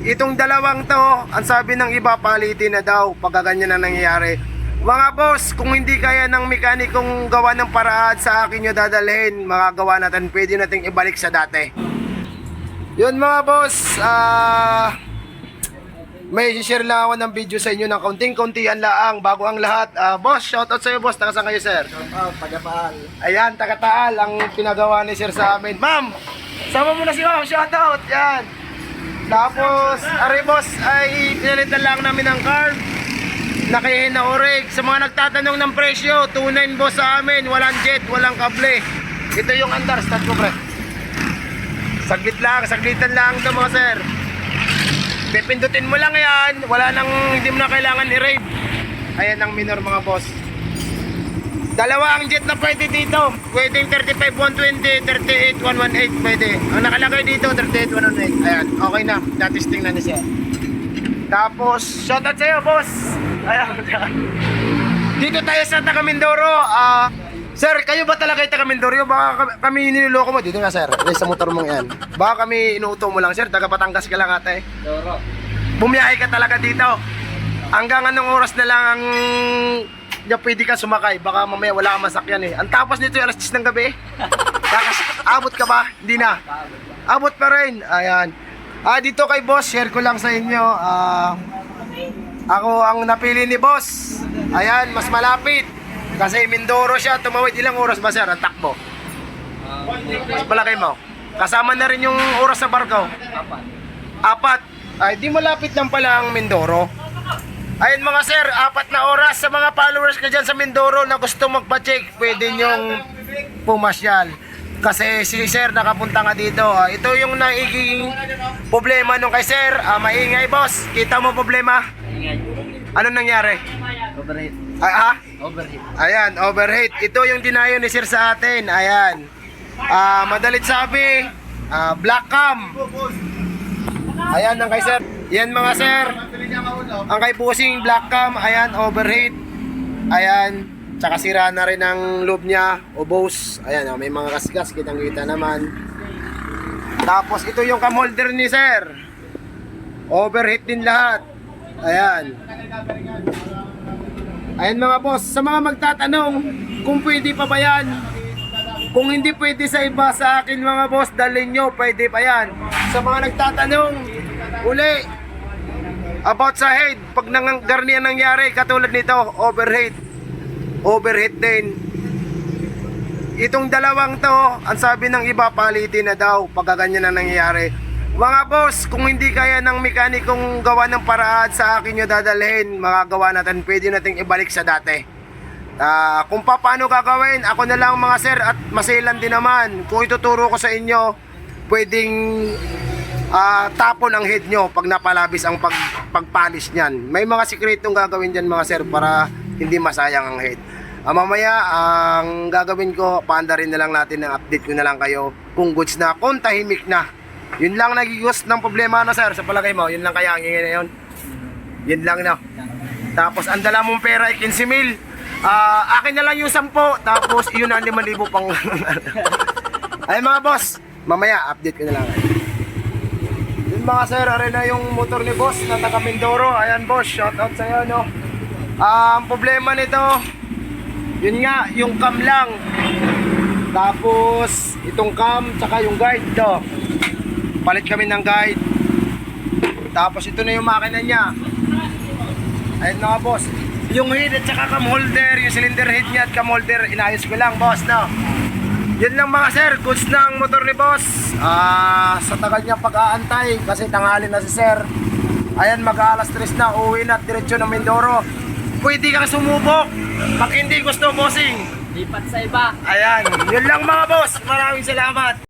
Itong dalawang to, ang sabi ng iba, palitin na daw pagka ganyan na nangyayari. Mga boss, kung hindi kaya ng mekanikong gawa ng paraan sa akin nyo dadalhin, makagawa natin, pwede nating ibalik sa dati. Yun mga boss, ah... may share lang ako ng video sa inyo ng kaunting-kauntian laang bago ang lahat. Ah, boss, shoutout sa iyo boss. Taga saan kayo sir? Oh, pagapaan. Ayan, taga Taal ang pinagawa ni sir sa amin. Ma'am, sama mo na si ma'am. Shoutout. Yan. Tapos, ari boss, ay pinalitan lang namin ng carb. Nakahihin na orig. Sa mga nagtatanong ng presyo, 2.9 boss sa amin. Walang jet, walang kable. Ito yung andar. Start ko, pre. Saglit lang, saglitan lang ito mga sir. Pipindutin mo lang yan. Wala nang, hindi mo na kailangan i-rave. Ayan ang minor mga boss. Dalawa ang jet na pwede dito. Pwedeng 35-120, 38-118 pwede. Ang nakalagay dito, 38-118. Ayan, okay na. Natisting na ni sir. Tapos, shoutout sa'yo, boss. Ayan. dito tayo sa taga Mindoro. Ah, sir, kayo ba talaga taga Mindoro? Baka kami- niloloko mo. Dito nga, sir. Sa motor mong yan. Baka kami inuuto mo lang, sir. Taga Batangas ka lang ate. Doro. Bumiyahe ka talaga dito. Hanggang anong oras na lang ang na pwede ka sumakay. Baka mamaya wala kang masakyan eh. Ang tapos nito yung alas 10 ng gabi. Kakas, abot ka ba? Hindi na. Abot pa rin. Ayan. Ah, dito kay boss, share ko lang sa inyo. Ah, ako ang napili ni boss. Ayan, mas malapit. Kasi Mindoro siya, tumawid ilang oras ba sir? Ang takbo. Mas malaki mo. Kasama na rin yung oras sa barko. Apat. Apat. Ay, di malapit lang pala ang Mindoro. Ayun mga sir, apat na oras sa mga followers ka dyan sa Mindoro na gusto magpa-check, pwede nyong pumasyal. Kasi si sir nakapunta nga dito. Ah, ito yung nagiging problema nung kay sir. Ah, maingay boss. Kita mo problema? Ano nangyari? Overheat. Ah, ah? Overheat. Ayan, overheat. Ito yung dinayo ni sir sa atin. Ayan. Ah, madalit sabi, ah, black cam. Ayan ang kay sir. Yan mga sir. Ang kay pusing black cam, ayan, overheat. Ayan. Tsaka sira na rin ang loob niya, ubos. Ayan, oh, may mga kasgas, kitang-kita naman. Tapos ito yung cam holder ni sir. Overheat din lahat. Ayan. Ayan mga boss, sa mga magtatanong kung pwede pa ba yan, kung hindi pwede sa iba sa akin mga boss, dalhin nyo, pwede pa yan. Sa mga nagtatanong, uli, about sa head, pag nang garniyan nangyari, katulad nito, overheat. Overheat din. Itong dalawang to, ang sabi ng iba, palitin na daw, pagka ganyan na nangyayari. Mga boss, kung hindi kaya ng mekanikong gawa ng paraan sa akin nyo dadalhin, makagawa natin, pwede nating ibalik sa dati. Ah, kung pa- paano gagawin, ako na lang mga sir at masilan din naman. Kung ituturo ko sa inyo, pwedeng ah, tapon ang head nyo pag napalabis ang pag, pagpalis niyan. May mga sikretong gagawin dyan mga sir para hindi masayang ang head. Ah, mamaya, ang gagawin ko, paandarin na lang natin ng update ko na lang kayo kung goods na, kung tahimik na. Yun lang nagigos ng problema na sir, sa palagay mo, yun lang kaya ang ingin na yun. Yun lang na. Tapos ang dala mong pera ay 15 mil. Ah, akin na lang yung 10, tapos yun ang 5,000 pang Ay mga boss, mamaya update ko na lang. Mga sir, na yung motor ni boss na taga Mindoro. Ayan boss, shout out sa iyo no. Ah, ang problema nito, yun nga, yung cam lang. Tapos itong cam tsaka yung guide to. Palit kami ng guide. Tapos ito na yung makina niya. Ayun na boss. Yung head at saka cam holder, yung cylinder head niya at cam holder, inayos ko lang, boss, no? Yun lang mga sir, goods ng motor ni boss. Ah, sa tagal niya pag-aantay, kasi tanghali na si sir. Ayan, mag-alas 3 na, uwi na at diretsyo ng Mindoro. Pwede kang sumubok. Pag hindi gusto, bossing. Lipat sa iba. Ayan, yun lang mga boss. Maraming salamat.